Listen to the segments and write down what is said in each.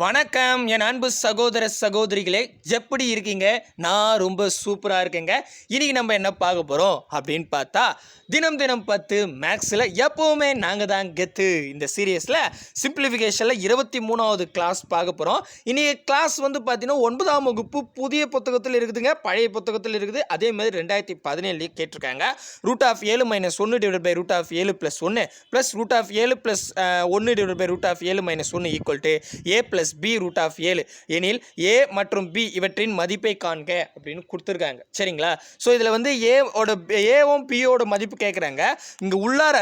வணக்கம் என் அன்பு சகோதர சகோதரிகளே எப்படி இருக்கீங்க? நான் ரொம்ப சூப்பராக இருக்கேங்க. இன்றைக்கி நம்ம என்ன பார்க்க போகிறோம் அப்படின்னு பார்த்தா தினம் தினம் பத்து மேக்ஸில் எப்போவுமே நாங்கள் தான் கெத்து. இந்த சீரியஸில் சிம்பிளிஃபிகேஷனில் இருபத்தி மூணாவது கிளாஸ் பார்க்க போகிறோம் இன்றைக்கி கிளாஸ் வந்து பார்த்தீங்கன்னா ஒன்பதாம் வகுப்பு புதிய புத்தகத்தில் இருக்குதுங்க. பழைய புத்தகத்தில் இருக்குது. அதே மாதிரி ரெண்டாயிரத்தி பதினேழுலேயே கேட்டிருக்காங்க. ரூட் ஆஃப் ஏழு மைனஸ் ஒன்று டிவைட் பை ரூட் ஆஃப் ஏழு ப்ளஸ் ஒன்று ப்ளஸ் ரூட் ஆஃப் ஏழு ப்ளஸ் ஒன்று டிவைட் பை ரூட் ஆஃப் ஏழு மைனஸ் ஒன்று equal to A plus B root of ஏழு எனில் ஏ மற்றும் பி இவற்றின் மதிப்பை காண்க அப்படின்னு கொடுத்துருக்காங்க. சரிங்களா? ஸோ இதில் வந்து ஏவோட ஏவும் பியோட மதிப்பு கேட்குறாங்க இங்கே உள்ளார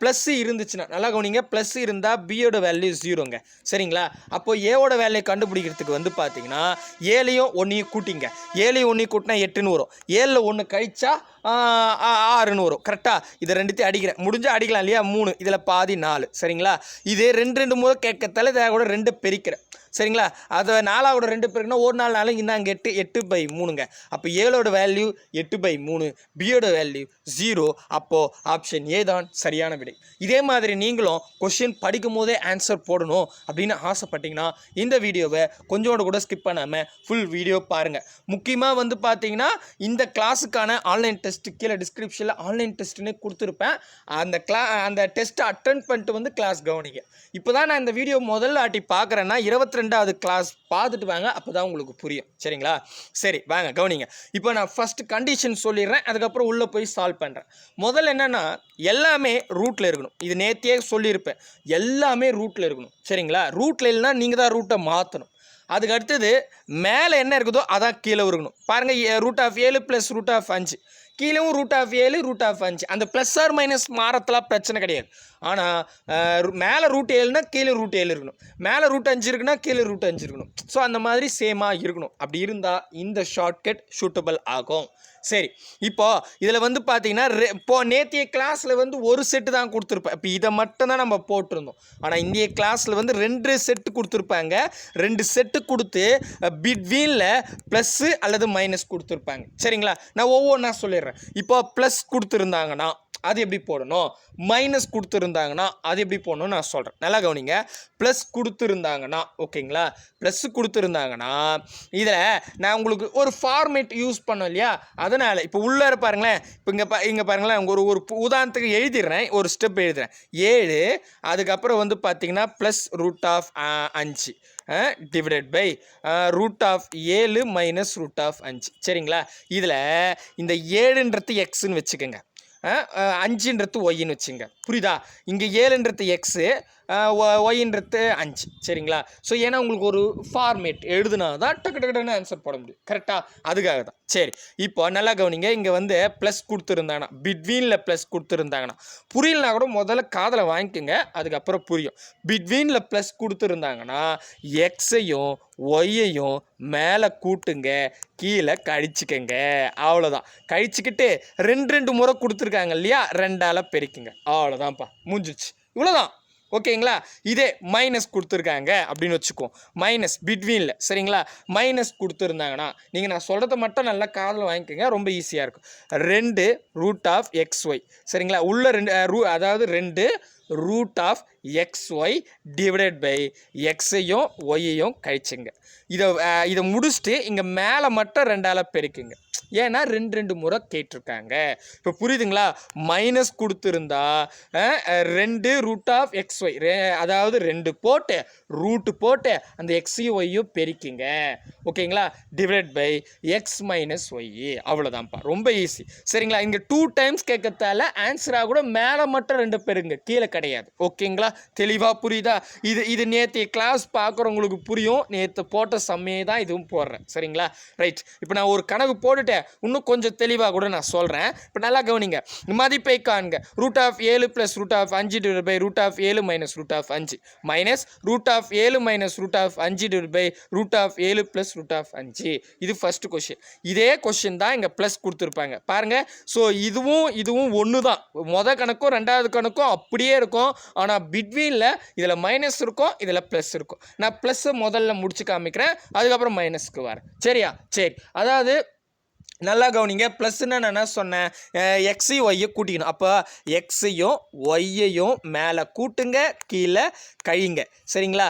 ப்ளஸ் இருந்துச்சுன்னா நல்லா கவனிங்க. ப்ளஸ் இருந்தால் பியோட வேல்யூ ஜீரோங்க சரிங்களா? அப்போ ஏவோட வேல்யூ கண்டுபிடிக்கிறதுக்கு வந்து பார்த்தீங்கன்னா ஏழையும் ஒன்றையும் கூட்டிங்க. ஏழையும் ஒன்றையும் கூட்டினா எட்டுன்னு வரும். ஏழில் ஒன்று கழிச்சா ஆறுன்னு வரும் கரெக்டாக இதை ரெண்டுத்தையும் அடிக்கிறேன். முடிஞ்சால் அடிக்கலாம் இல்லையா? மூணு. இதில் பாதி நாலு. சரிங்களா? இதே ரெண்டு ரெண்டு மூணு கேட்கத்தால இதை கூட ரெண்டு பெருக்கிறேன். சரிங்களா? அதை நாலாவோட ரெண்டு பேருக்குன்னா ஒரு நாள் நாளும் இந்தாங்க எட்டு எட்டு பை மூணுங்க. அப்போ ஏழோட வேல்யூ எட்டு பை மூணு. பியோட வேல்யூ ஜீரோ அப்போது ஆப்ஷன் ஏ தான் சரியான விடை. இதே மாதிரி நீங்களும் கொஷின் படிக்கும் போதே ஆன்சர் போடணும் அப்படின்னு ஆசைப்பட்டீங்கன்னா இந்த வீடியோவை கொஞ்சோட கூட ஸ்கிப் பண்ணாமல் ஃபுல் வீடியோ பாருங்கள் முக்கியமாக வந்து பார்த்தீங்கன்னா இந்த கிளாஸுக்கான ஆன்லைன் டெஸ்ட் கீழே டிஸ்கிரிப்ஷனில் ஆன்லைன் டெஸ்ட்டுன்னு கொடுத்துருப்பேன். அந்த கிளா அந்த டெஸ்ட்டை அட்டன் பண்ணிட்டு வந்து கிளாஸ் கவனிங்க. இப்போ தான் நான் இந்த வீடியோ முதல்ல ஆட்டி பார்க்குறேன்னா இருபத்தி ரெண்டாவது கிளாஸ் பார்த்துட்டு வாங்க அப்போ தான் உங்களுக்கு புரியும். சரிங்களா? சரி வாங்க கவனிங்க. இப்போ நான் ஃபஸ்ட்டு கண்டிஷன் சொல்லிடுறேன் அதுக்கப்புறம் உள்ளே போய் சால்வ் பண்ணுறேன் முதல்ல என்னென்னா எல்லாமே ரூட்டில் இருக்கணும். இது நேத்தியே சொல்லியிருப்பேன். எல்லாமே ரூட்டில் இருக்கணும். சரிங்களா? ரூட்டில் இல்லைன்னா நீங்கள் தான் ரூட்டை மாற்றணும் அதுக்கு அடுத்தது மேலே என்ன இருக்குதோ அதான் கீழே இருக்கணும் பாருங்கள் ரூட் ஆஃப் ஏழு ப்ளஸ் ரூட் ஆஃப் அஞ்சு. கீழேவும் ரூட் ஆஃப் ஏழு ரூட் ஆஃப் அஞ்சு. அந்த ப்ளஸ் ஆர் மைனஸ் மாறத்தெல்லாம் பிரச்சனை கிடையாது. ஆனால் மேலே ரூட் ஏழுனா கீழே ரூட் ஏழு இருக்கணும். மேலே ரூட் அஞ்சு இருக்குன்னா கீழே ரூட் அஞ்சு இருக்கணும். ஸோ அந்த மாதிரி சேமாக இருக்கணும். அப்படி இருந்தால் இந்த ஷார்ட்கட் சூட்டபிள் ஆகும். சரி இப்போ இதில் வந்து பார்த்தீங்கன்னா ரெ இப்போ நேத்திய கிளாஸில் வந்து ஒரு செட்டு தான் கொடுத்துருப்பேன் இப்போ இதை மட்டும் தான் நம்ம போட்டிருந்தோம். ஆனால் இந்திய கிளாஸில் வந்து ரெண்டு செட்டு கொடுத்துருப்பாங்க. ரெண்டு செட்டு கொடுத்து பிட்வீனில் ப்ளஸ்ஸு அல்லது மைனஸ் கொடுத்துருப்பாங்க. சரிங்களா? நான் ஒவ்வொன்றா சொல்லிடுறேன். இப்போ ப்ளஸ் கொடுத்துருந்தாங்கன்னா அது எப்படி போடணும்? மைனஸ் கொடுத்துருந்தாங்கன்னா அது எப்படி போடணும்னு நான் சொல்கிறேன் நல்லா கவனிங்க. ப்ளஸ் கொடுத்துருந்தாங்கன்னா ஓகேங்களா? ப்ளஸ் கொடுத்துருந்தாங்கன்னா இதில் நான் உங்களுக்கு ஒரு ஃபார்மேட் யூஸ் பண்ணோம் இல்லையா? அதனால் இப்போ உள்ளே பாருங்களேன். இப்போ இங்கே பா இங்கே பாருங்களேன். ஒரு ஒரு உதாரணத்துக்கு எழுதிடுறேன். ஒரு ஸ்டெப் எழுதுறேன். ஏழு அதுக்கப்புறம் வந்து பார்த்தீங்கன்னா ப்ளஸ் ரூட் ஆஃப் அஞ்சு. டிவைடட் பை ரூட் ஆஃப் ஏழு மைனஸ் ரூட் ஆஃப் அஞ்சு. சரிங்களா? இதில் இந்த ஏழுன்றது எக்ஸ்ன்னு வச்சுக்கோங்க. அஞ்சுன்றது ஒய்ன்னு வச்சுங்க. புரியுதா? இங்கே ஏழுன்றது எக்ஸு ஒய்ன்றது அஞ்சு. சரிங்களா? ஸோ ஏன்னா உங்களுக்கு ஒரு ஃபார்மேட் எழுதுனா தான் டக்கு டக்கு டக்குன்னு ஆன்சர் போட முடியும். கரெக்டாக அதுக்காக தான் சரி. இப்போ நல்லா கவனிங்க. இங்கே வந்து ப்ளஸ் கொடுத்துருந்தாங்கன்னா பிட்வீனில் ப்ளஸ் கொடுத்துருந்தாங்கன்னா புரியலனா கூட முதல்ல காதில் வாங்கிக்கோங்க. அதுக்கப்புறம் புரியும். பிட்வீனில் ப்ளஸ் கொடுத்துருந்தாங்கன்னா எக்ஸையும் ஒய்யையும் மேலே கூட்டுங்க. கீழே கழிச்சுக்கங்க. அவ்வளோதான் கழிச்சுக்கிட்டு ரெண்டு ரெண்டு முறை கொடுத்துருக்காங்க இல்லையா? ரெண்டால் பெருக்குங்க. அவ்வளோதான்ப்பா முடிஞ்சிச்சு. இவ்வளோதான் ஓகேங்களா? இதே மைனஸ் கொடுத்துருக்காங்க அப்படின்னு வச்சுக்கோ. மைனஸ் பிட்வீனில் சரிங்களா? மைனஸ் கொடுத்துருந்தாங்கன்னா நீங்கள் நான் சொல்கிறத மட்டும் நல்லா காதில் வாங்கிக்கோங்க. ரொம்ப ஈஸியாக இருக்கும். ரெண்டு ரூட் ஆஃப் எக்ஸ் ஒய் சரிங்களா? உள்ள ரெண்டு ரூ அதாவது ரெண்டு root of X Y divided by எக்ஸையும் ஒய்யையும் கழிச்சுங்க. இதை இதை முடிச்சுட்டு இங்கே மேலே மட்டும் ரெண்டால் பெருக்குங்க. ஏன்னா ரெண்டு ரெண்டு முறை கேட்டிருக்காங்க. இப்போ புரியுதுங்களா? மைனஸ் கொடுத்துருந்தா ரெண்டு ரூட் ஆஃப் எக்ஸ் ஒய் அதாவது ரெண்டு போட்டு ரூட்டு போட்டு அந்த எக்ஸையும் ஒய்யும் பெருக்கிங்க. ஓகேங்களா? Divide by X minus Y அவ்வளோதான்ப்பா ரொம்ப ஈஸி சரிங்களா? இங்கே டூ டைம்ஸ் கேட்கறதால ஆன்சராக கூட மேலே மட்டும் ரெண்டு பேருங்க. கீழே கிடையாது. ஓகேங்களா? தெளிவாக புரியுதா? இது இது நேற்று கிளாஸ் பார்க்குறவங்களுக்கு புரியும். நேற்று போட்ட சம்மையே தான் இதுவும் போடுறேன். சரிங்களா? ரைட் இப்போ நான் ஒரு கணக்கு போட்டுட்டேன் இன்னும் கொஞ்சம் தெளிவாக கூட நான் சொல்கிறேன் இப்போ நல்லா கவனிங்க. மதிப்பை காண்க ரூட் ஆஃப் ஏழு ப்ளஸ் ரூட் ஆஃப் அஞ்சு டிவைட் பை ரூட் ஆஃப் ஏழு மைனஸ் ரூட் ஆஃப் அஞ்சு. மைனஸ் ரூட் ஆஃப் ஏழு மைனஸ் ரூட் ஆஃப் அஞ்சு டிவைட் பை ரூட் ஆஃப் ஏழு ப்ளஸ் ரூட் ஆஃப் அஞ்சு. இது ஃபஸ்ட்டு கொஷின் இதே கொஷின் தான் இங்கே ப்ளஸ் கொடுத்துருப்பாங்க. பாருங்கள் ஸோ இதுவும் இதுவும் ஒன்று தான் மொதல் கணக்கும் ரெண்டாவது கணக்கும் அப்படியே இருக்கும். ஆனால் பிட்வீனில் இதில் மைனஸ் இருக்கும் இதில் ப்ளஸ் இருக்கும். நான் ப்ளஸ்ஸை முதல்ல முடிச்சு காமிக்கிறேன். அதுக்கப்புறம் மைனஸ்க்கு வரேன். சரியா? சரி. அதாவது நல்லா கவனிங்க. ப்ளஸ்ன்னு நான் என்ன சொன்னேன்? எக்ஸையும் ஒய்யை கூட்டிக்கணும். அப்போ எக்ஸையும் ஒய்யையும் மேலே கூட்டுங்க கீழே கழிங்க. சரிங்களா?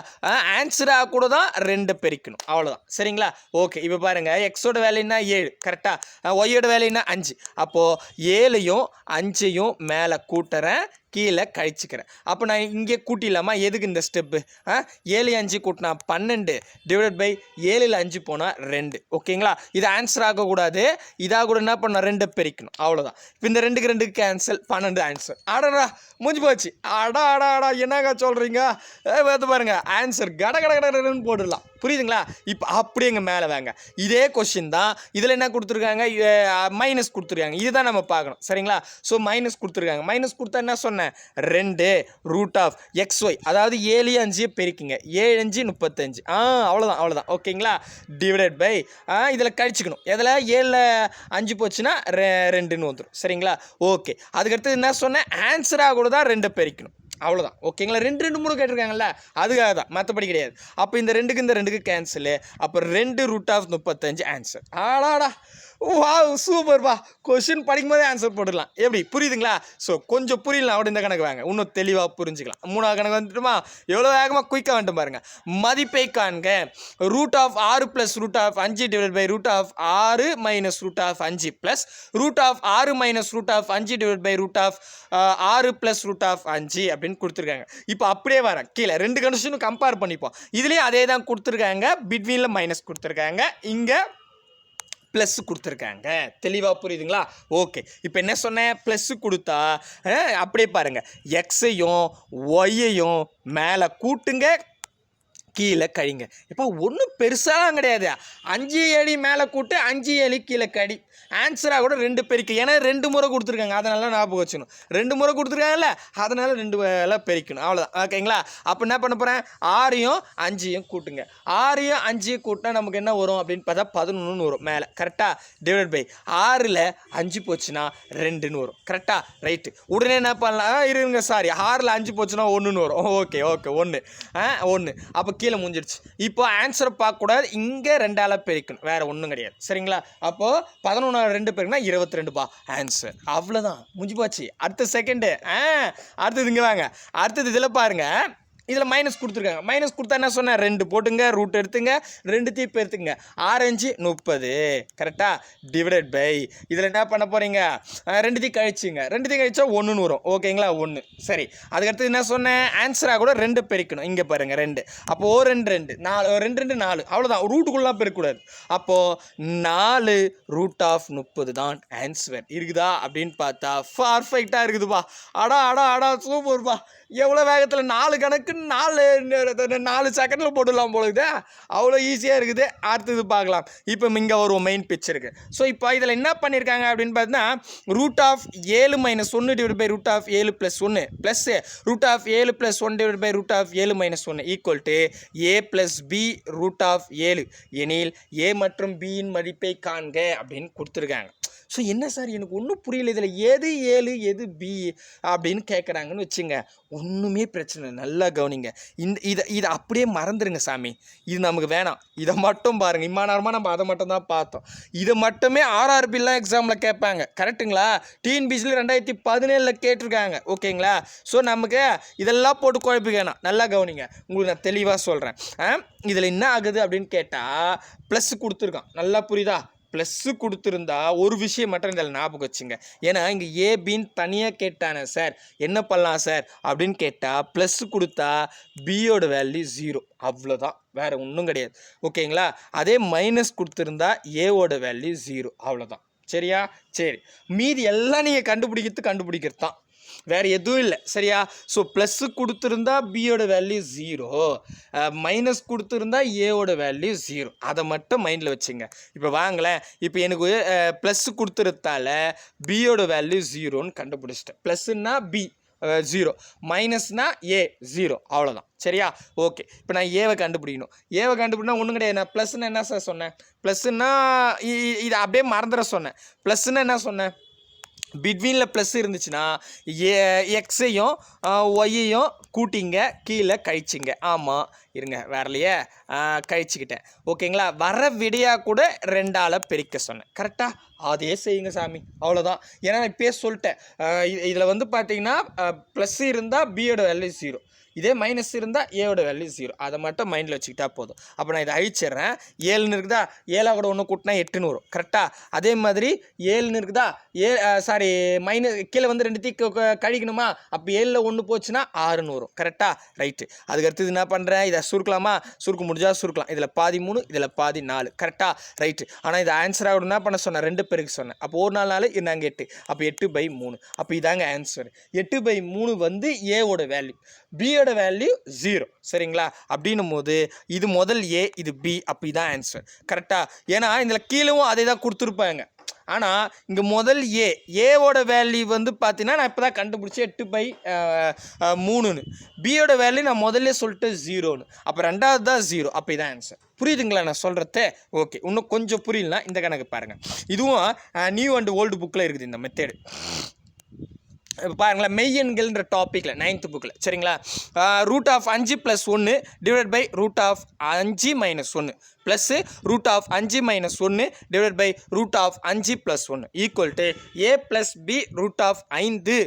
ஆன்சராக கூட தான் ரெண்டு பெருக்கணும். அவ்வளோதான் சரிங்களா? ஓகே இப்போ பாருங்கள் எக்ஸோட வேலைன்னா ஏழு. கரெக்டாக ஒய்யோட வேலைன்னா அஞ்சு. அப்போது ஏழையும் அஞ்சையும் மேலே கூட்டுறேன். கீழே கழிச்சுக்கிறேன். அப்போ நான் இங்கே கூட்டிடலாமா? எதுக்கு இந்த ஸ்டெப்பு ஆ? ஏழு அஞ்சு கூட்டினா பன்னெண்டு டிவைட் பை ஏழில் அஞ்சு போனால் ரெண்டு. ஓகேங்களா இது ஆன்சர் ஆகக்கூடாது. இதாக கூட என்ன பண்ண? ரெண்டை பெருக்கணும். அவ்வளோதான் இப்போ இந்த ரெண்டுக்கு ரெண்டுக்கு கேன்சல் பன்னெண்டு ஆன்சர் அடடா! முடிஞ்சு போச்சு. அடா அடா அடா. என்னங்க சொல்கிறீங்க பார்த்து பாருங்க. ஆன்சர் கட கட கட கடன்னு போட்டுடலாம். புரியுதுங்களா? இப்போ அப்படி எங்கள் மேலே வாங்க. இதே கொஷின் தான் இதில் என்ன கொடுத்துருக்காங்க? மைனஸ் கொடுத்துருக்காங்க. இதுதான் நம்ம பார்க்கணும். சரிங்களா? ஸோ மைனஸ் கொடுத்துருக்காங்க. மைனஸ் கொடுத்தா என்ன சொன்னேன்? ரெண்டு ரூட் ஆஃப் எக்ஸ் ஒய் அதாவது ஏழு அஞ்சு பெருக்குங்க. ஏழு அஞ்சு முப்பத்தஞ்சு. ஆ அவ்வளோதான் அவ்வளோதான் ஓகேங்களா? டிவைடட் பை இதில் கழிச்சுக்கணும். இதில் ஏழில் அஞ்சு போச்சுன்னா ரெ ரெண்டுன்னு வந்துடும் சரிங்களா? ஓகே. அதுக்கடுத்து என்ன சொன்னேன்? ஆன்சராக கூட தான் ரெண்டை பெருக்கணும். அவ்வளோதான் ஓகேங்களா ரெண்டு ரெண்டு மூணு கேட்டிருக்காங்கல்ல? அதுக்காக தான். மற்றபடி கிடையாது. அப்போ இந்த ரெண்டுக்கு இந்த ரெண்டுக்கு கேன்சலு அப்போ ரெண்டு ரூட் ஆஃப் முப்பத்தஞ்சு ஆன்சர் ஆடாடா. வா சூப்பர்ப்பா கொஷின் படிக்கும் போதே ஆன்சர் போட்டுடலாம். எப்படி? புரியுதுங்களா? ஸோ கொஞ்சம் புரியலாம் அப்படி இந்த கணக்கு வாங்க. இன்னும் தெளிவாக புரிஞ்சுக்கலாம். மூணாவது கணக்கு வந்துட்டுமா? எவ்வளோ வேகமாக குயிக்காக வந்துட்டு பாருங்க. மதிப்பை காண்க. ரூட் ஆஃப் ஆறு ப்ளஸ் ரூட் ஆஃப் அஞ்சு டிவைட் பை ரூட் ஆஃப் ஆறு மைனஸ் ரூட் ஆஃப் அஞ்சு ப்ளஸ் ரூட் ஆஃப் ஆறு மைனஸ் ரூட் ஆஃப் அஞ்சு டிவைட் பை ரூட் ஆஃப் ஆறு ப்ளஸ் ரூட் ஆஃப் அஞ்சு அப்படின்னு கொடுத்துருக்காங்க. இப்போ அப்படியே வரேன் கீழே ரெண்டு கண்டிஷனும் கம்பேர் பண்ணிப்போம். இதுலேயும் அதே தான் கொடுத்துருக்காங்க பிட்வீனில் மைனஸ் கொடுத்துருக்காங்க. இங்கே ப்ளஸ் கொடுத்துருக்காங்க. தெளிவாக புரியுதுங்களா? ஓகே இப்போ என்ன சொன்னேன்? ப்ளஸ்ஸு கொடுத்தா அப்படியே பாருங்கள் எக்ஸையும் ஒய்யையும் மேலே கூட்டுங்க. கீழே கழிங்க இப்போ ஒன்றும் பெருசாலாம் கிடையாது. அஞ்சு அடி மேலே கூட்டு அஞ்சு அடி கீழே கடி. ஆன்சராக கூட ரெண்டு பெருக்கி ஏன்னா ரெண்டு முறை கொடுத்துருக்காங்க. அதனால ஞாபகம் வச்சுக்கணும். ரெண்டு முறை கொடுத்துருக்காங்கல்ல அதனால ரெண்டு வேலை பெருக்கணும். அவ்வளோதான் ஓகேங்களா? அப்போ என்ன பண்ண போகிறேன் ஆறையும் அஞ்சையும் கூட்டுங்க. ஆறையும் அஞ்சையும் கூட்டினா நமக்கு என்ன வரும் அப்படின்னு பார்த்தா பதினொன்றுன்னு வரும் மேலே. கரெக்டாக டிவைட் பை ஆறில் அஞ்சு போச்சுன்னா ரெண்டுன்னு வரும். கரெக்டாக ரைட்டு உடனே என்ன பண்ணலாம்? ஆ, இருங்க சாரி ஆறில் அஞ்சு போச்சுன்னா ஒன்றுன்னு வரும். Okay okay. ஒன்று ஆ ஒன்று அப்போ கீழே முடிஞ்சிடுச்சு இப்போ ஆன்சரை பார்க்கக்கூடாது இங்கே ரெண்டால பெருக்கணும். வேறு ஒன்றும் கிடையாது. சரிங்களா? அப்போது பதினொன்று ரெண்டு பேருக்குனா இருபத்தி ரெண்டுப்பா ஆன்சர் அவ்வளோதான் முடிஞ்சு போச்சு. அடுத்த செகண்டு ஆ அடுத்தது இங்கே வாங்க. அடுத்தது இதில் பாருங்கள் இதில் மைனஸ் கொடுத்துருக்காங்க. மைனஸ் கொடுத்தா என்ன சொன்னேன்? ரெண்டு போட்டுங்க ரூட் எடுத்துங்க ரெண்டு தீப்பு எடுத்துங்க. ஆரஞ்சு முப்பது. கரெக்டாக டிவைடட் பை இதில் என்ன பண்ண போகிறீங்க ரெண்டு தீ கழிச்சுங்க. ரெண்டு தீ கழிச்சா ஒன்றுன்னு வரும். ஓகேங்களா ஒன்று சரி. அதுக்கடுத்து என்ன சொன்னேன்? ஆன்சராக கூட ரெண்டு பெருக்கணும். இங்கே பாருங்கள் ரெண்டு. அப்போது ஓ ரெண்டு ரெண்டு. நாலு ரெண்டு ரெண்டு நாலு. அவ்வளோதான் ரூட்டுக்குள்ளே பெருக்கக்கூடாது அப்போது நாலு ரூட் ஆஃப் முப்பது தான் ஆன்சர் இருக்குதா? அப்படின்னு பார்த்தா பர்ஃபெக்டாக இருக்குதுப்பா. அடா அடா அடா சூப்பர்ப்பா எவ்வளோ வேகத்தில்? நாலு கணக்கு நாலு நாலு செகண்டில் போட்டுடலாம் பொழுது அவ்வளோ ஈஸியாக இருக்குது. அடுத்தது பார்க்கலாம். இப்போ இங்கே வருவோம் மெயின் பிக்சருக்கு ஸோ இப்போ இதில் என்ன பண்ணியிருக்காங்க அப்படின்னு பார்த்தீங்கன்னா ரூட் ஆஃப் ஏழு மைனஸ் ஒன்று டிவைட் பை ரூட் ஆஃப் ஏழு ப்ளஸ் ஒன்று ப்ளஸ் ரூட் ஆஃப் ஏழு plus one divide by root of ஏழு மைனஸ் ஒன்று equal to A plus B root of ஏழு. எனில் ஏ மற்றும் பியின் மதிப்பை காண்க அப்படின்னு கொடுத்துருக்காங்க. ஸோ என்ன சார்? எனக்கு ஒன்றும் புரியல. இதில் எது ஏழு எது பி அப்படின்னு கேட்குறாங்கன்னு வச்சுங்க. ஒன்றுமே பிரச்சனை இல்லை. நல்லா கவனிங்க. இந்த இதை இதை அப்படியே மறந்துடுங்க சாமி. இது நமக்கு வேணாம். இதை மட்டும் பாருங்கள் இம்மா நேரமாக நம்ம அதை மட்டும் தான் பார்த்தோம். இதை மட்டுமே ஆர்ஆர்பிலாம் எக்ஸாமில் கேட்பாங்க. கரெக்ட்டுங்களா டிஎன்பிசியில் ரெண்டாயிரத்தி பதினேழில் கேட்டிருக்காங்க. ஓகேங்களா ஸோ நமக்கு இதெல்லாம் போட்டு குழப்பி வேணாம். நல்லா கவனிங்க. உங்களுக்கு நான் தெளிவாக சொல்கிறேன் இதில் என்ன ஆகுது அப்படின்னு கேட்டால் ப்ளஸ் கொடுத்துருக்கான். நல்லா புரியுதா? ப்ளஸ்ஸு கொடுத்துருந்தா ஒரு விஷயம் மட்டும் இதில் ஞாபகம் வச்சுங்க. ஏன்னா இங்கே ஏபின்னு தனியாக கேட்டானே சார் என்ன பண்ணலாம் சார் அப்படின்னு கேட்டால் ப்ளஸ்ஸு கொடுத்தா பியோட வேல்யூ ஜீரோ அவ்வளோதான் வேறு ஒன்றும் கிடையாது. ஓகேங்களா அதே மைனஸ் கொடுத்துருந்தா ஏவோட வேல்யூ ஜீரோ அவ்வளோதான் சரியா? சரி. மீதி எல்லாம் நீங்கள் கண்டுபிடிக்கிறது கண்டுபிடிக்கிறது தான் வேறு எதுவும் இல்லை. சரியா? ஸோ ப்ளஸ்ஸு கொடுத்துருந்தா பியோட வேல்யூ ஜீரோ மைனஸ் கொடுத்துருந்தா ஏவோட வேல்யூ ஜீரோ அதை மட்டும் மைண்டில் வச்சுங்க. இப்போ வாங்களேன். இப்போ எனக்கு ப்ளஸ்ஸு கொடுத்துருத்தால பியோட வேல்யூ ஜீரோன்னு கண்டுபிடிச்சிட்டேன். ப்ளஸ்ஸுன்னா பி ஜீரோ மைனஸ்னா ஏ ஜீரோ அவ்வளோதான் சரியா? ஓகே இப்போ நான் ஏவை கண்டுபிடிக்கணும். ஏவை கண்டுபிடினா ஒன்றும் கிடையாது. நான் ப்ளஸ்ன்னு என்ன சார் சொன்னேன்? ப்ளஸ்ன்னா இதை அப்படியே மறந்துட சொன்னேன். ப்ளஸ்ன்னு என்ன சொன்னேன்? பிட்வீனில் ப்ளஸ் இருந்துச்சுன்னா ஏ எக்ஸையும் ஒய்யையும் கூட்டிங்க கீழே கழிச்சிங்க. ஆமாம் இருங்க வரலையே கழிச்சிக்கிட்டேன். கழிச்சுக்கிட்டேன் ஓகேங்களா வர விடையாக கூட ரெண்டால் பெருக்க சொன்னேன். கரெக்டாக அதே செய்யுங்க சாமி. அவ்வளோதான் ஏன்னா நான் இப்போயே சொல்லிட்டேன். இதில் வந்து பார்த்தீங்கன்னா ப்ளஸ் இருந்தால் பியோட வேல்யூ ஜீரோ இதே மைனஸ் இருந்தால் ஏவோட வேல்யூ ஜீரோ அதை மட்டும் மைண்டில் வச்சுக்கிட்டா போதும். அப்போ நான் இதை அழிச்சிடுறேன். ஏழுன்னு இருக்குதா? ஏழாக கூட ஒன்று கூட்டினா எட்டுன்னு வரும். கரெக்டாக அதே மாதிரி ஏழுன்னு இருக்குதா? ஏ சாரி மைனஸ் கீழே வந்து ரெண்டு தீக்கு கழிக்கணுமா? அப்போ ஏழில் ஒன்று போச்சுன்னா ஆறுன்னு வரும். கரெக்டாக ரைட்டு அதுக்கு அடுத்தது என்ன பண்ணுறேன் இதை சுருக்கலாமா? சுருக்க முடிஞ்சால் சுருக்கலாம். இதில் பாதி மூணு இதில் பாதி நாலு. கரெக்டாக ரைட்டு ஆனால் இது ஆன்சர் ஆகணும் என்ன பண்ண சொன்னேன்? ரெண்டு பேருக்கு சொன்னேன். அப்போ ஒரு நாலு நாள் இருந்தாங்க எட்டு. அப்போ எட்டு பை மூணு. அப்போ இதாங்க ஆன்சர் எட்டு பை மூணு வந்து ஏவோட வேல்யூ பியோட வேல்யூ ஜீரோ சரிங்களா? அப்படின்னும் போது இது முதல் ஏ இது பி அப்படி தான் ஆன்சர் கரெக்டாக ஏன்னா இதில் கீழேவும் அதே தான் கொடுத்துருப்பாங்க. ஆனால் இங்கே முதல் ஏ ஏவோட வேல்யூ வந்து பார்த்தீங்கன்னா நான் இப்போ தான் கண்டுபிடிச்சி எட்டு பை மூணுன்னு. பியோட வேல்யூ நான் முதல்ல சொல்லிட்டு ஜீரோன்னு அப்போ ரெண்டாவது தான் ஜீரோ அப்படி தான் ஆன்சர் புரியுதுங்களா? நான் சொல்கிறத ஓகே இன்னும் கொஞ்சம் புரியலனா இந்த கணக்கு பாருங்கள் இதுவும் நியூ அண்ட் ஓல்டு புக்கில் இருக்குது இந்த மெத்தேடு இப்போ பாருங்களேன் மெய்யெண்கள்ன்ற டாப்பிக்கில் நைன்த்து புக்கில் சரிங்களா? ரூட் ஆஃப் அஞ்சு ப்ளஸ் ஒன்று டிவைட் பை ரூட் ஆஃப் அஞ்சு மைனஸ் ஒன்று ப்ளஸ்ஸு ரூட் ஆஃப் அஞ்சு மைனஸ் ஒன்று டிவைட் பை ரூட் ஆஃப் அஞ்சு ப்ளஸ் ஒன்று equal to A plus B root of ஐந்து.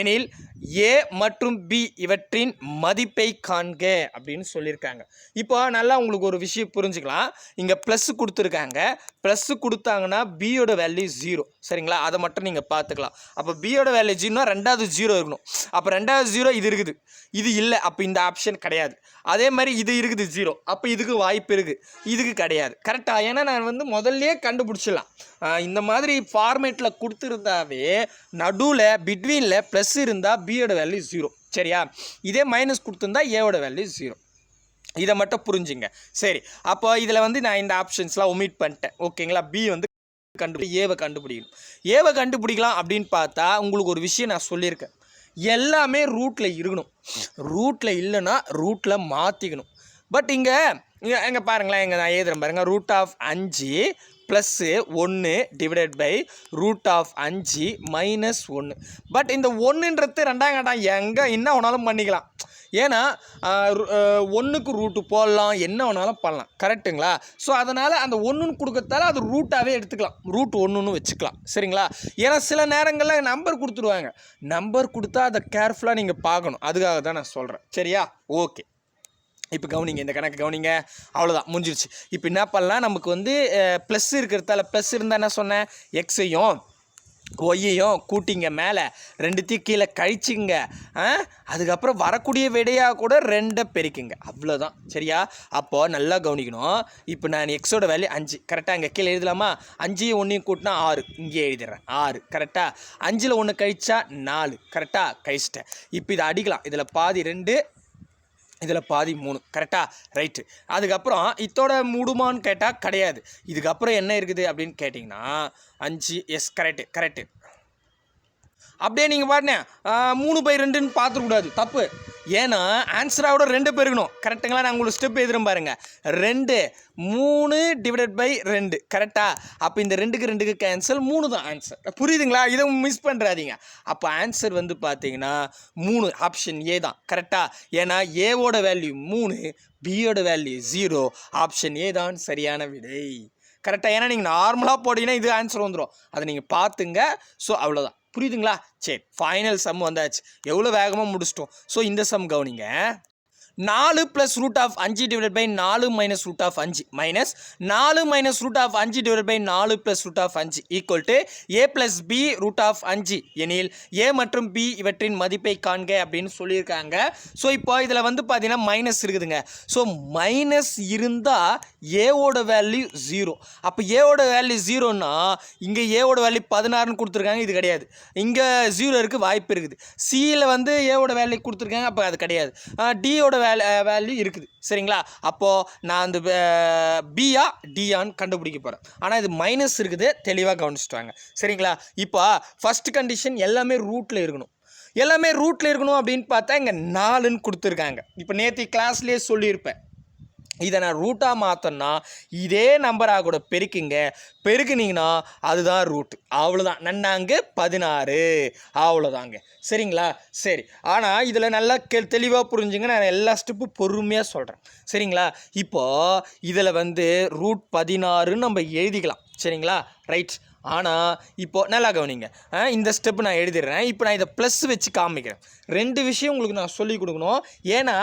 எனில் ஏ மற்றும் பி இவற்றின் மதிப்பை காண்க அப்படின்னு சொல்லியிருக்காங்க. இப்போ நல்லா உங்களுக்கு ஒரு விஷயம் புரிஞ்சுக்கலாம். இங்கே ப்ளஸ் கொடுத்துருக்காங்க. ப்ளஸ்ஸு கொடுத்தாங்கன்னா பியோட வேல்யூ ஜீரோ சரிங்களா? அதை மட்டும் நீங்கள் பார்த்துக்கலாம். அப்போ பியோட வேல்யூ ஜீரோனா ரெண்டாவது ஜீரோ இருக்கணும். அப்போ ரெண்டாவது ஜீரோ இது இருக்குது. இது இல்லை. அப்போ இந்த ஆப்ஷன் கிடையாது. அதே மாதிரி இது இருக்குது ஜீரோ அப்போ இதுக்கு வாய்ப்பு இருக்குது இதுக்கு கிடையாது. கரெக்டாக ஏன்னா நான் வந்து முதல்லையே கண்டுபிடிச்சிடலாம். இந்த மாதிரி ஃபார்மேட்டில் கொடுத்துருந்தாவே நடுவில் பிட்வீனில் ப்ளஸ் இருந்தால் பியோட வேல்யூ ஜீரோ சரியா? இதே மைனஸ் கொடுத்துருந்தா ஏவோட வேல்யூ ஜீரோ இதை மட்டும் புரிஞ்சுங்க. சரி. அப்போ இதில் வந்து நான் இந்த ஆப்ஷன்ஸ்லாம் ஒமிட் பண்ணிட்டேன். ஓகேங்களா பி வந்து கண்டுபிடி ஏவை கண்டுபிடிக்கணும். ஏவை கண்டுபிடிக்கலாம் அப்படின்னு பார்த்தா உங்களுக்கு ஒரு விஷயம் நான் சொல்லியிருக்கேன். எல்லாமே ரூட்டில் இருக்கணும். ரூட்டில் இல்லைன்னா ரூட்டில் மாற்றிக்கணும் பட் இங்கே இங்கே எங்கே பாருங்களேன் இங்கே நான் எழுதுறேன் பாருங்கள் ரூட் ஆஃப் அஞ்சு ப்ளஸ்ஸு ஒன்று டிவைடட் பை ரூட் ஆஃப் அஞ்சு மைனஸ் ஒன்று பட் இந்த ஒன்றுன்றது ரெண்டாம் கட்டம் எங்கே என்ன வேணாலும் பண்ணிக்கலாம். ஏன்னா ஒன்றுக்கு ரூட்டு போடலாம். என்ன வேணாலும் பண்ணலாம். கரெக்ட்டுங்களா ஸோ அதனால் அந்த ஒன்றுன்னு கொடுக்கறதால அது ரூட்டாகவே எடுத்துக்கலாம். ரூட் ஒன்றுன்னு வச்சுக்கலாம். சரிங்களா? ஏன்னா சில நேரங்களில் நம்பர் கொடுத்துருவாங்க நம்பர் கொடுத்தா அதை கேர்ஃபுல்லாக நீங்கள் பார்க்கணும். அதுக்காக தான் நான் சொல்கிறேன் சரியா? ஓகே இப்போ கவனிங்க இந்த கணக்கு கவனிங்க. அவ்வளோதான் முடிஞ்சிருச்சு. இப்போ என்ன பண்ணலாம்? நமக்கு வந்து ப்ளஸ் இருக்கிறதால ப்ளஸ் இருந்தால் என்ன சொன்னேன்? எக்ஸையும் ஒய்யையும் கூட்டிங்க மேலே. ரெண்டுத்தையும் கீழே கழிச்சிங்க. ஆ? அதுக்கப்புறம் வரக்கூடிய விடையாக கூட ரெண்டை பெருக்குங்க. அவ்வளோதான் சரியா? அப்போது நல்லா கவனிக்கணும். இப்போ நான் எக்ஸோட வேல்யூ அஞ்சு. கரெக்டாக இங்கே கீழே எழுதலாமா? அஞ்சையும் ஒன்றையும் கூட்டினா ஆறு. இங்கே எழுதிடுறேன். ஆறு. கரெக்டாக அஞ்சில் ஒன்று கழிச்சா நாலு. கரெக்டாக கழிச்சிட்டேன். இப்போ இதை அடிக்கலாம். இதில் பாதி ரெண்டு இதில் பாதி மூணு. கரெக்டாக ரைட்டு. அதுக்கப்புறம் இதோட மூடுமான்னு கேட்டால் கிடையாது. இதுக்கப்புறம் என்ன இருக்குது அப்படின்னு கேட்டிங்கன்னா அஞ்சு எஸ் கரெக்டு கரெக்டு அப்படியே நீங்கள் பாருங்க. மூணு பை ரெண்டுன்னு பார்த்துக்கூடாது தப்பு. ஏன்னா ஆன்சராவோட ரெண்டு பேர் இருக்கணும். கரெக்டுங்களா நான் உங்களுக்கு ஸ்டெப் எழுதுறேன் பாருங்க. ரெண்டு மூணு டிவைடட் பை ரெண்டு. கரெக்டாக அப்போ இந்த ரெண்டுக்கு ரெண்டுக்கு கேன்சல் மூணு தான் ஆன்சர் புரியுதுங்களா? இதை மிஸ் பண்ணுறாதீங்க அப்போ ஆன்சர் வந்து பார்த்தீங்கன்னா மூணு ஆப்ஷன் ஏ தான். கரெக்டாக ஏன்னா ஏவோட வேல்யூ மூணு பியோட வேல்யூ ஜீரோ ஆப்ஷன் ஏ தான் சரியான விடை. கரெக்டாக ஏன்னா நீங்கள் நார்மலாக போட்டிங்கன்னா இது ஆன்சர் வந்துடும் அதை நீங்கள் பார்த்துங்க. ஸோ அவ்வளோதான் புரியுதுங்களா? சரி ஃபைனல் சம் வந்தாச்சு. எவ்வளோ வேகமாக முடிச்சிட்டோம். ஸோ இந்த சம் கவனிங்க. நாலு ப்ளஸ் ரூட் ஆஃப் அஞ்சு டிவைட் பை நாலு மைனஸ் ரூட் ஆஃப் அஞ்சு மைனஸ் நாலு மைனஸ் ரூட் ஆஃப் அஞ்சு டிவைட் பை நாலு ப்ளஸ் ரூட் ஆஃப் அஞ்சு equal to A plus B root of அஞ்சு. எனில் ஏ மற்றும் பி இவற்றின் மதிப்பை காண்க அப்படின்னு சொல்லியிருக்காங்க. ஸோ இப்போ இதில் வந்து பார்த்தீங்கன்னா மைனஸ் இருக்குதுங்க. ஸோ மைனஸ் இருந்தால் ஏவோட வேல்யூ ஜீரோ அப்போ ஏவோட வேல்யூ ஜீரோன்னா இங்கே ஏவோட வேல்யூ பதினாறுன்னு கொடுத்துருக்காங்க இது கிடையாது. இங்கே ஜீரோ இருக்குது வாய்ப்பு இருக்குது. சியில் வந்து ஏவோட வேல்யூ கொடுத்துருக்காங்க அப்போ அது கிடையாது. டியோட வேல் வேல்யூ இருக்குது. சரிங்களா? அப்போது நான் அந்த பியா டியான்னு கண்டுபிடிக்க போகிறேன் ஆனால் இது மைனஸ் இருக்குது. தெளிவாக கவனிச்சிட்டாங்க சரிங்களா? இப்போ ஃபஸ்ட் கண்டிஷன் எல்லாமே ரூட்டில் இருக்கணும். எல்லாமே ரூட்டில் இருக்கணும் அப்படின்னு பார்த்தா இங்கே நாலுன்னு கொடுத்துருக்காங்க. இப்போ நேற்று கிளாஸ்லேயே சொல்லியிருப்பேன். இதை நான் ரூட்டாக மாற்றேன்னா இதே நம்பராக கூட பெருக்குங்க. பெருக்குனீங்கன்னா அதுதான் ரூட் அவ்வளோதான் நன்னாங்க பதினாறு. அவ்வளோதாங்க சரிங்களா? சரி. ஆனால் இதில் நல்லா கெ தெளிவாக புரிஞ்சுங்க. நான் எல்லா ஸ்டெப்பும் பொறுமையாக சொல்கிறேன் சரிங்களா? இப்போது இதில் வந்து ரூட் பதினாறுன்னு நம்ம எழுதிக்கலாம். சரிங்களா? ரைட் ஆனால் இப்போது நல்லா கவனிங்க. இந்த ஸ்டெப் நான் எழுதிடுறேன். இப்போ நான் இதை ப்ளஸ் வச்சு காமிக்கிறேன். ரெண்டு விஷயம் உங்களுக்கு நான் சொல்லி கொடுக்கணும். ஏன்னா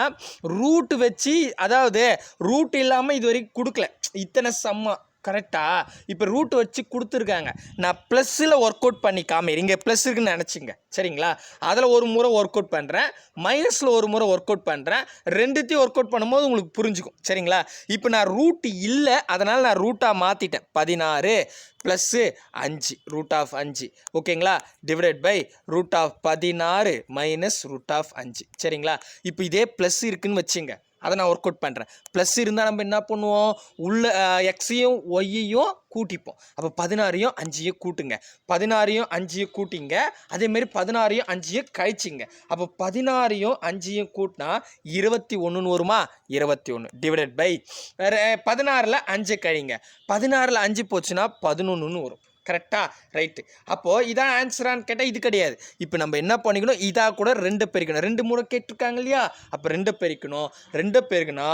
ரூட் வச்சு அதாவது ரூட் இல்லாமல் இது வரைக்கும் கொடுக்கல. இத்தனை செம்மா கரெக்டாக இப்போ ரூட் வச்சு கொடுத்துருக்காங்க. நான் ப்ளஸ்ஸில் ஒர்க் அவுட் பண்ணிக்காமல் இங்கே ப்ளஸ் இருக்குன்னு நினச்சிங்க. சரிங்களா? அதில் ஒரு முறை ஒர்க் அவுட் பண்ணுறேன் மைனஸில் ஒரு முறை ஒர்க் அவுட் பண்ணுறேன் ரெண்டுத்தையும் ஒர்க் அவுட் பண்ணும்போது உங்களுக்கு புரிஞ்சுக்கும். சரிங்களா? இப்போ நான் ரூட் இல்லை. அதனால் நான் ரூட்டாக மாற்றிட்டேன் பதினாறு ப்ளஸ்ஸு அஞ்சு. ரூட் ஆஃப் அஞ்சு. ஓகேங்களா? டிவைடட் பை ரூட் ஆஃப் பதினாறு மைனஸ் ரூட் ஆஃப் அஞ்சு. சரிங்களா? இப்போ இதே ப்ளஸ் இருக்குன்னு வச்சுங்க. அதை நான் ஒர்க் அவுட் பண்ணுறேன் ப்ளஸ் இருந்தால் நம்ம என்ன பண்ணுவோம்? உள்ள எக்ஸையும் ஒய்யையும் கூட்டிப்போம். அப்போ பதினாறையும் அஞ்சையும் கூட்டுங்க. பதினாறையும் அஞ்சையும் கூட்டிங்க. அதேமாரி பதினாறையும் அஞ்சையும் கழிச்சிங்க. அப்போ பதினாறையும் அஞ்சையும் கூட்டினா இருபத்தி ஒன்றுன்னு வருமா? இருபத்தி ஒன்று டிவைடட் பை பதினாறில் அஞ்சு கழிங்க. பதினாறில் அஞ்சு போச்சுன்னா பதினொன்றுன்னு வரும். கரெக்டாக ரைட்டு அப்போது இதான் ஆன்சரான்னு கேட்டால் இது கிடையாது. இப்போ நம்ம என்ன பண்ணிக்கணும்? இதாக கூட ரெண்டு பெருக்கணும். ரெண்டு முறை கேட்டிருக்காங்க இல்லையா? அப்போ ரெண்டு பெருக்கணும். ரெண்டு பெருக்குனா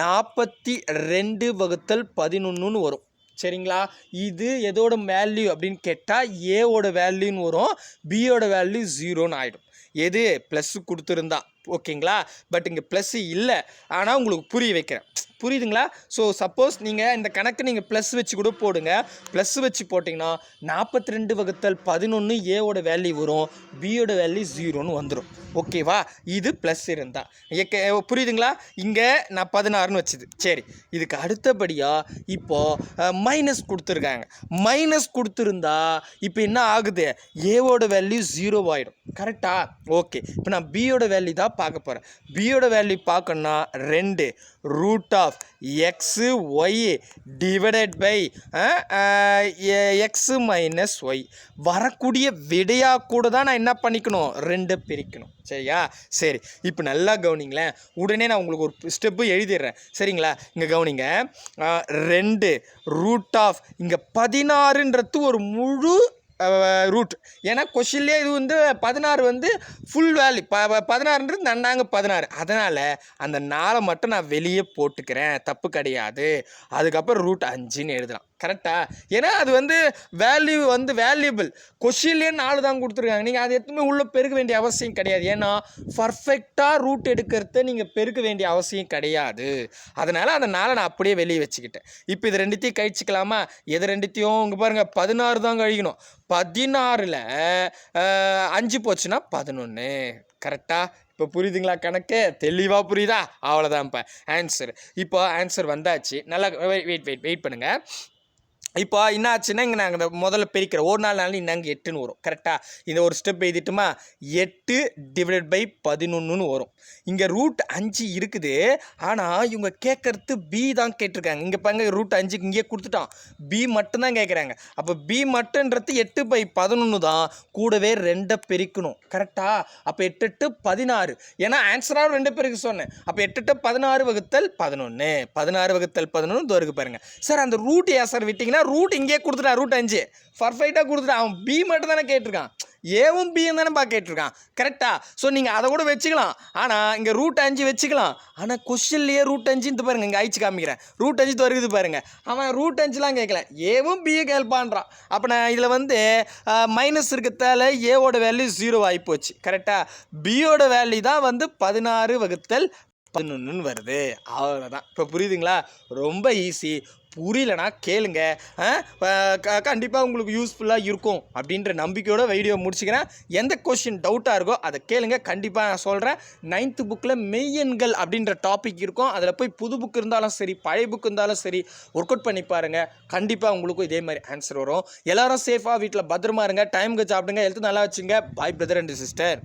நாற்பத்தி ரெண்டு வகுத்தல் பதினொன்றுன்னு வரும். சரிங்களா? இது எதோட வேல்யூ அப்படின்னு கேட்டால் ஏவோட வேல்யூன்னு வரும். பியோட வேல்யூ ஜீரோன்னு ஆகிடும் எது? ப்ளஸ் கொடுத்துருந்தா. ஓகேங்களா? பட் இங்கே ப்ளஸ் இல்லை. ஆனால் உங்களுக்கு புரிய வைக்கிறேன். புரியுதுங்களா? ஸோ சப்போஸ் நீங்கள் இந்த கணக்கு நீங்கள் ப்ளஸ் வச்சு கூட போடுங்க. ப்ளஸ் வச்சு போட்டிங்கன்னா நாற்பத்தி ரெண்டு வகுத்தல் பதினொன்று ஏவோட வேல்யூ வரும். பியோட வேல்யூ ஜீரோன்னு வந்துடும் ஓகேவா இது ப்ளஸ் இருந்தால் ஏக்க புரியுதுங்களா? இங்கே நான் பதினாறுன்னு வச்சுது. சரி. இதுக்கு அடுத்தபடியாக இப்போது மைனஸ் கொடுத்துருக்காங்க. மைனஸ் கொடுத்துருந்தா இப்போ என்ன ஆகுது? ஏவோட வேல்யூ ஜீரோ ஆகிடும் கரெக்டாக ஓகே இப்போ நான் பியோட வேல்யூ தான் பார்க்க போகிறேன் பியோட வேல்யூ பார்க்கணுன்னா ரெண்டு root of X Y divided by X minus Y வரக்கூடிய விடையாக கூட தான் நான் என்ன பண்ணிக்கணும்? ரெண்டு பிரிக்கணும். சரியா? சரி. இப்போ நல்லா கவனிங்களேன். உடனே நான் உங்களுக்கு ஒரு ஸ்டெப்பு எழுதிடுறேன். சரிங்களா? இங்கே கவனிங்க. ரெண்டு ரூட் ஆஃப் இங்கே பதினாறுன்றது ஒரு முழு ரூட் ஏன்னா கொஷின்லேயே இது வந்து பதினாறு வந்து ஃபுல் வேல்யூ ப பதினாறுன்றது நன்னாங்க பதினாறு. அதனால் அந்த நாளை மட்டும் நான் வெளியே போட்டுக்கிறேன். தப்பு கிடையாது. அதுக்கப்புறம் ரூட் அஞ்சுன்னு எழுதலாம். கரெக்டா ஏன்னா அது வந்து வேல்யூ வந்து வேல்யூபிள் கொஷின்லேன்னு நாலு தான் கொடுத்துருக்காங்க. நீங்கள் அது எதுவுமே உள்ளே பெருக்க வேண்டிய அவசியம் கிடையாது. ஏன்னா பர்ஃபெக்டாக ரூட் எடுக்கிறத நீங்கள் பெருக்க வேண்டிய அவசியம் கிடையாது. அதனால் அந்த நாளை நான் அப்படியே வெளியே வச்சுக்கிட்டேன். இப்போ இது ரெண்டுத்தையும் கழிச்சிக்கலாமா? எது ரெண்டுத்தையும்? இங்கே பாருங்கள் பதினாறு தான் கழிக்கணும். பதினாறில் அஞ்சு போச்சுன்னா பதினொன்று கரெக்டாக இப்போ புரியுதுங்களா கணக்கு? தெளிவாக புரியுதா? அவ்வளோதான் இப்போ ஆன்சர் இப்போ ஆன்சர் வந்தாச்சு. நல்லா வெயிட் வெயிட் வெயிட் வெயிட் பண்ணுங்கள் இப்போ என்ன ஆச்சுன்னா இங்கே நாங்கள் இந்த முதல்ல பிரிக்கிறோம். ஒரு நாள் நாள் இன்னாங்க எட்டுன்னு வரும். கரெக்டாக இந்த ஒரு ஸ்டெப் எழுதிட்டுமா? எட்டு டிவைடட் பை பதினொன்றுன்னு வரும். இங்கே ரூட் அஞ்சு இருக்குது. ஆனால் இவங்க கேட்கறது பி தான் கேட்டிருக்காங்க. இங்கே பாருங்க ரூட் அஞ்சுக்கு இங்கே கொடுத்துட்டான் பி மட்டும்தான் கேட்குறாங்க அப்போ பி மட்டுன்றது எட்டு பை பதினொன்று தான். கூடவே ரெண்டை பெருக்கணும். கரெக்டாக அப்போ எட்டு எட்டு பதினாறு. ஏன்னா ஆன்சராக ரெண்டு பேருக்கு சொன்னேன். அப்போ எட்டு எட்டு பதினாறு வகுத்தல் பதினொன்று பதினாறு வகுத்தல் பதினொன்று தோருக்கு பாருங்கள் சார் அந்த ரூட் ஏன் சார் விட்டிங்கன்னா ரூட் இங்கே கொடுத்துட்டான் ரூட் அஞ்சு. பர்ஃபெக்டாக கொடுத்துட்டான் அவன் பி மட்டும் தானே கேட்டிருக்கான். ஏவும் பியும் தானேப்பா கேட்டிருக்கான். கரெக்டாக ஸோ நீங்கள் அதை கூட வச்சுக்கலாம். ஆனால் இங்கே ரூட் அஞ்சு வச்சுக்கலாம். ஆனால் கொஷின்லேயே ரூட் அஞ்சுன்னு பாருங்கள் இங்கே அழிச்சு காமிக்கிறேன். ரூட் அஞ்சு வருகுது பாருங்கள் அவன் ரூட் அஞ்சுலாம் கேட்கல ஏவும் பிஏ கேட்பான்றான் அப்போ நான் இதில் வந்து மைனஸ் இருக்கிறதால ஏவோட வேல்யூ ஜீரோ ஆகி போச்சு கரெக்டாக பியோட வேல்யூ தான் வந்து பதினாறு வகுத்தல் பதினொன்றுன்னு வருது. அவ்வளோதான் இப்போ புரியுதுங்களா? ரொம்ப ஈஸி புரியலனா கேளுங்க. கண்டிப்பாக உங்களுக்கு யூஸ்ஃபுல்லாக இருக்கும் அப்படின்ற நம்பிக்கையோட வீடியோ முடிச்சுக்கிறேன். எந்த கொஷின் டவுட்டாக இருக்கோ அதை கேளுங்க. கண்டிப்பாக நான் சொல்கிறேன் நைன்த்து புக்கில் மெய்யன்கள் அப்படின்ற டாபிக் இருக்கும். அதில் போய் புது புக் இருந்தாலும் சரி பழைய புக் இருந்தாலும் சரி ஒர்க் அவுட் பண்ணி பாருங்கள் கண்டிப்பாக உங்களுக்கும் இதே மாதிரி ஆன்சர் வரும். எல்லாரும் சேஃபாக வீட்டில் பத்திரமா இருங்க. டைமுக்கு சாப்பிடுங்க. ஹெல்த் நல்லா வச்சுங்க. பாய் பிரதர் அண்ட் சிஸ்டர்